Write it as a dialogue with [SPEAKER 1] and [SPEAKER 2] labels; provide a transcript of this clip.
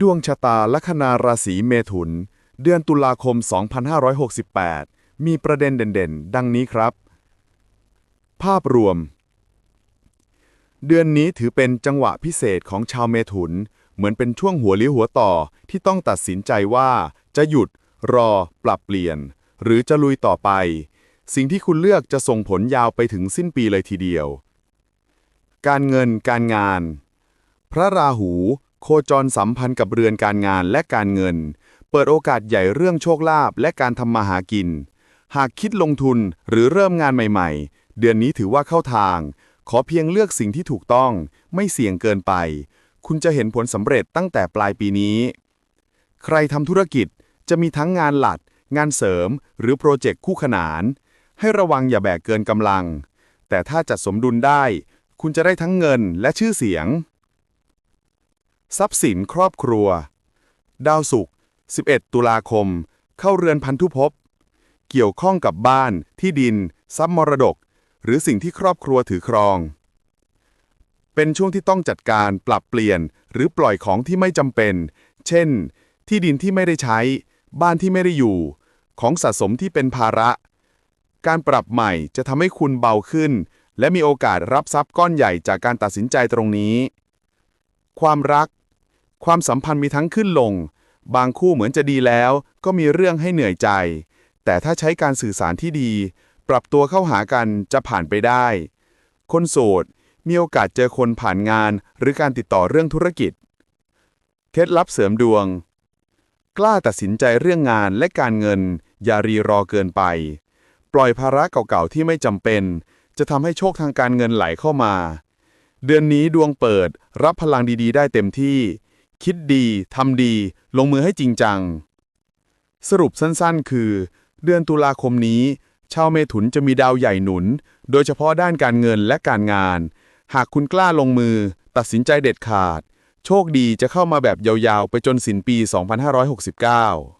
[SPEAKER 1] ดวงชะตาลัคนาราศีเมถุน เดือนตุลาคม 2568 มีประเด็นเด่นๆ ดังนี้ครับ ภาพรวม เดือนนี้ถือเป็นจังหวะพิเศษของชาวเมถุน เหมือนเป็นช่วงหัวเลี้ยวหัวต่อที่ต้องตัดสินใจว่า จะหยุด รอ ปรับเปลี่ยน หรือจะลุยต่อไป สิ่งที่คุณเลือกจะส่งผลยาวไปถึงสิ้นปีเลยทีเดียว การเงินการงาน พระราหู โคจรสัมพันธ์กับเรือนการงานและการเงิน เปิดโอกาสใหญ่เรื่องโชคลาภและการทำมาหากิน หากคิดลงทุนหรือเริ่มงานใหม่ ๆ เดือนนี้ถือว่าเข้าทาง ขอเพียงเลือกสิ่งที่ถูกต้อง ไม่เสี่ยงเกินไป คุณจะเห็นผลสำเร็จตั้งแต่ปลายปีนี้ ใครทำธุรกิจจะมีทั้งงานหลัก งานเสริม หรือโปรเจกต์คู่ขนาน ให้ระวังอย่าแบกเกินกำลัง แต่ถ้าจัดสมดุลได้ คุณจะได้ทั้งเงินและชื่อเสียง ทรัพย์สินครอบครัว ดาวศุกร์ 11 ตุลาคม เข้าเรือนพันธุภพ เกี่ยวข้องกับบ้าน ที่ดิน ทรัพย์มรดก หรือสิ่งที่ครอบครัวถือครอง เป็นช่วงที่ต้องจัดการปรับเปลี่ยน หรือปล่อยของที่ไม่จำเป็น เช่น ที่ดินที่ไม่ได้ใช้ บ้านที่ไม่ได้อยู่ ของสะสมที่เป็นภาระ การปรับใหม่จะทำให้คุณเบาขึ้น และมีโอกาสรับทรัพย์ก้อนใหญ่จากการตัดสินใจตรงนี้ ความรัก ความสัมพันธ์มีทั้งขึ้นลง บางคู่เหมือนจะดีแล้ว ก็มีเรื่องให้เหนื่อยใจ แต่ถ้าใช้การสื่อสารที่ดี ปรับตัวเข้าหากันจะผ่านไปได้ คนโสดมีโอกาสเจอคนผ่านงานหรือการติดต่อเรื่องธุรกิจ เคล็ดลับเสริมดวง กล้าตัดสินใจเรื่องงานและการเงิน อย่ารีรอเกินไป ปล่อยภาระเก่าๆที่ไม่จำเป็น จะทำให้โชคทางการเงินไหลเข้ามา เดือนนี้ดวงเปิด รับพลังดีๆ ได้เต็มที่ คิดดีทำดี ลงมือให้จริงจัง สรุปสั้นๆ คือ เดือนตุลาคมนี้ ชาวเมถุนจะมีดาวใหญ่หนุน โดยเฉพาะด้านการเงินและการงาน หากคุณกล้าลงมือ ตัดสินใจเด็ดขาด โชคดีจะเข้ามาแบบยาวๆ ไปจนสิ้นปี 2569